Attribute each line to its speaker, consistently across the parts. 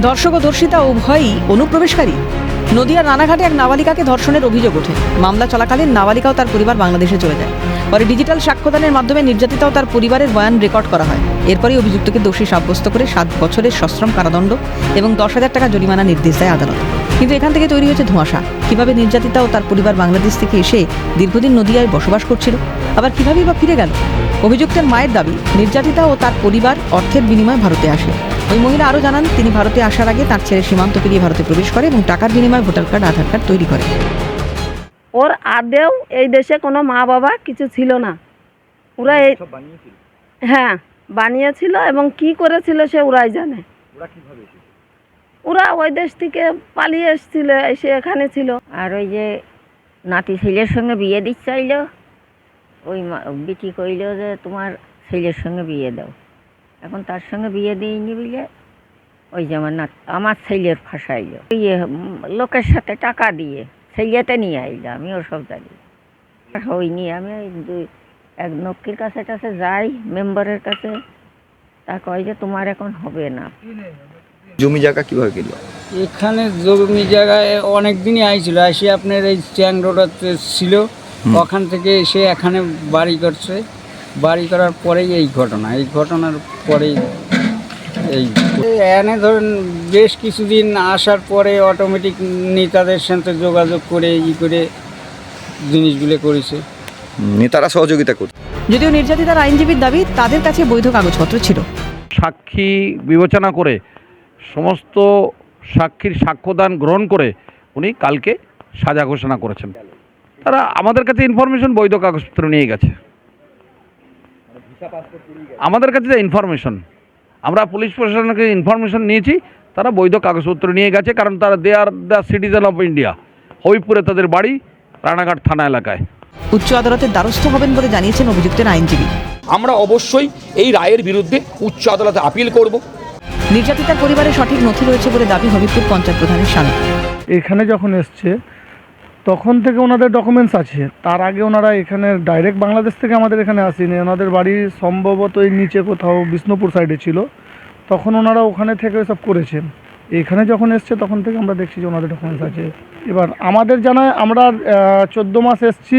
Speaker 1: দর্শক ও দর্শিতা উভয়ই অনুপ্রবেশকারী। নদিয়ার রানাঘাটে এক নাবালিকাকে ধর্ষণের অভিযোগ ওঠে। মামলা চলাকালীন নাবালিকাও তার পরিবার বাংলাদেশে চলে যায়। পরে ডিজিটাল সাক্ষ্যদানের মাধ্যমে নির্যাতিতাও তার পরিবারের বয়ান রেকর্ড করা হয়। এরপরই অভিযুক্তকে দোষী সাব্যস্ত করে সাত বছরের সশ্রম কারাদণ্ড এবং দশ হাজার টাকা জরিমানা নির্দেশ দেয় আদালত। কিন্তু এখান থেকে তৈরি হয়েছে ধোঁয়াশা। কীভাবে নির্যাতিতা ও তার পরিবার বাংলাদেশ থেকে এসে দীর্ঘদিন নদিয়ায় বসবাস করছিল? আবার কিভাবেই বা ফিরে গেল? অভিযুক্তের মায়ের দাবি, নির্যাতিতা ও তার পরিবার অর্থের বিনিময়ে ভারতে আসে। ওই মহিলা আরও জানান তিনি ভারতে আসার আগে তার ছেলে সীমান্ত পেরিয়ে ভারতে প্রবেশ করে এবং টাকার বিনিময়ে ভোটার কার্ড আধার কার্ড তৈরি করে।
Speaker 2: ওর আদেও এই দেশে কোনো মা বাবা কিছু ছিল না। ওরা এই হ্যাঁ বানিয়েছিল এবং কি করেছিল সে ওরাই জানে। ওরা ওই দেশ থেকে পালিয়ে এসেছিল এসে এখানে ছিল।
Speaker 3: আর ওই যে নাতি ছেলের সঙ্গে বিয়ে দিতে চাইলো ওই মা- বিটি কইল যে তোমার ছেলের সঙ্গে বিয়ে দাও। এখন তার সঙ্গে বিয়ে দিইনি বলে ওই যে আমার নাত আমার ছেলের ফাঁসাইলো। ইয়ে লোকের সাথে টাকা দিয়ে ছেলেতে নিয়ে আইলো আমি ওসব জানি। আর হইনি আমি ওই দুই এক নক্কির কাছে কাছে যাই মেম্বারের কাছে। তা কয় যে তোমার এখন হবে না।
Speaker 4: জমি জায়গা কীভাবে কিনল
Speaker 5: এখানে জমি জায়গায় অনেক দিনই আইছিল এসে আপনার এই চ্যাং রোডাতে ছিল। ওখান থেকে এসে এখানে বাড়ি করছে। বাড়ি করার পরেই এই ঘটনা এই ঘটনার পরেই এই। এনে ধরেন বেশ কিছুদিন আসার পরে অটোমেটিক নেতাদের সাথে যোগাযোগ করে ই করে জিনিসগুলো করেছে।
Speaker 4: নেতারা সহযোগিতা করছে।
Speaker 1: যদিও নির্যাতিতার আইনজীবীর দাবি তাদের কাছে বৈধ কাগজপত্র ছিল।
Speaker 6: সাক্ষী বিবেচনা করে সমস্ত সাক্ষীর সাক্ষ্যদান গ্রহণ করে উনি কালকে সাজা ঘোষণা করেছেন। তারা আমাদের কাছে ইনফরমেশন বৈধ কাগজপত্র নিয়ে গেছে। আমাদের কাছে যে ইনফরমেশন আমরা পুলিশ প্রশাসনকে ইনফরমেশন নিয়েছি তারা বৈধ কাগজপত্র নিয়ে গেছে কারণ তারা they are the citizen of India হবিপুরে তাদের বাড়ি রানাঘাট থানা এলাকায়।
Speaker 1: উচ্চ আদালতের দ্বারস্থ হবেন বলে জানিয়েছেন অভিযুক্তের আইনজীবী।
Speaker 7: আমরা অবশ্যই এই রায়ের বিরুদ্ধে উচ্চ আদালতে আপিল করব।
Speaker 1: নির্যাতিতার পরিবারে সঠিক নথি রয়েছে বলে দাবি হবিপুর পঞ্চায়েত প্রধানের স্বামী
Speaker 8: এখানে যখন এসছে তখন থেকে ওনাদের ডকুমেন্টস আছে। তার আগে ওনারা এখানে ডাইরেক্ট বাংলাদেশ থেকে আমাদের এখানে আসেনি। ওনাদের বাড়ি সম্ভবত এই নিচে কোথাও বিষ্ণুপুর সাইডে ছিল। তখন ওনারা ওখানে থেকে সব করেছেন এখানে যখন এসছে, তখন থেকে আমরা দেখছি যে ওনাদের ডকুমেন্টস আছে। এবার আমাদের জানায় আমরা চোদ্দ মাস এসছি।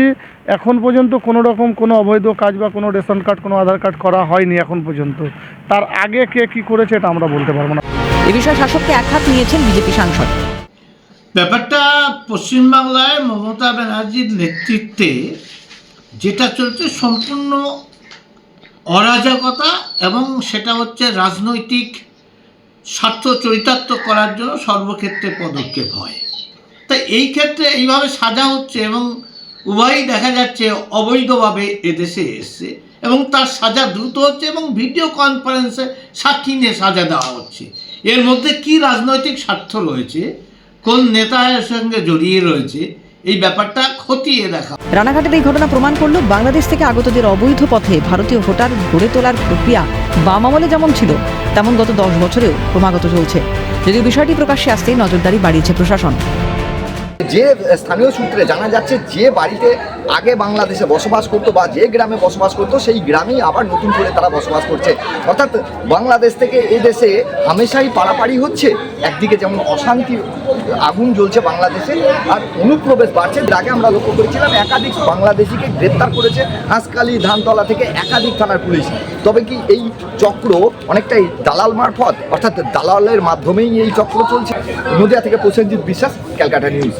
Speaker 8: এখন পর্যন্ত কোনো রকম কোনো অবৈধ কাজ বা কোনো রেশন কার্ড, কোনো আধার কার্ড করা হয়নি এখন পর্যন্ত। তার আগে কে কী করেছে এটা আমরা বলতে পারব না।
Speaker 1: এ বিষয়ে শাসককে একহাত নিয়েছেন বিজেপি সাংসদ।
Speaker 9: ব্যাপারটা পশ্চিমবাংলায় মমতা ব্যানার্জির নেতৃত্বে যেটা চলছে সম্পূর্ণ অরাজকতা এবং সেটা হচ্ছে রাজনৈতিক স্বার্থ চরিতার্থ করার জন্য সর্বক্ষেত্রে পদক্ষেপ হয়। তাই এই ক্ষেত্রে এইভাবে সাজা হচ্ছে এবং উভয়ই দেখা যাচ্ছে অবৈধভাবে এদেশে এসছে এবং তার সাজা দ্রুত হচ্ছে এবং ভিডিও কনফারেন্সে সাক্ষী নিয়ে সাজা দেওয়া হচ্ছে। এর মধ্যে কি রাজনৈতিক স্বার্থ রয়েছে কোন নেতার সঙ্গে জড়িয়ে রয়েছে এই ব্যাপারটা খতিয়ে দেখা।
Speaker 1: রানাঘাটের এই ঘটনা প্রমাণ করল বাংলাদেশ থেকে আগতদের অবৈধ পথে ভারতীয় ভোটার গড়ে তোলার প্রক্রিয়া বাম আমলে যেমন ছিল তেমন গত দশ বছরেও ক্রমাগত চলছে। যদিও বিষয়টি প্রকাশ্যে আসতেই নজরদারি বাড়িয়েছে প্রশাসন।
Speaker 4: যে স্থানীয় সূত্রে জানা যাচ্ছে যে বাড়িতে আগে বাংলাদেশে বসবাস করতো বা যে গ্রামে বসবাস করতো, সেই গ্রামেই আবার নতুন করে তারা বসবাস করছে। অর্থাৎ বাংলাদেশ থেকে এই দেশে হামেশাই পাড়াপাড়ি হচ্ছে। একদিকে যেমন অশান্তি, আগুন জ্বলছে বাংলাদেশে, আর অনুপ্রবেশ বাড়ছে। আগে আমরা লক্ষ্য করেছিলাম একাধিক বাংলাদেশিকে গ্রেপ্তার করেছে হাঁসকালি ধানতলা থেকে একাধিক থানার পুলিশ। তবে কি এই চক্র অনেকটাই দালাল মারফত? অর্থাৎ দালালের মাধ্যমেই এই চক্র চলছে। নদিয়া থেকে প্রসেনজিৎ বিশ্বাস, ক্যালকাটা নিউজ।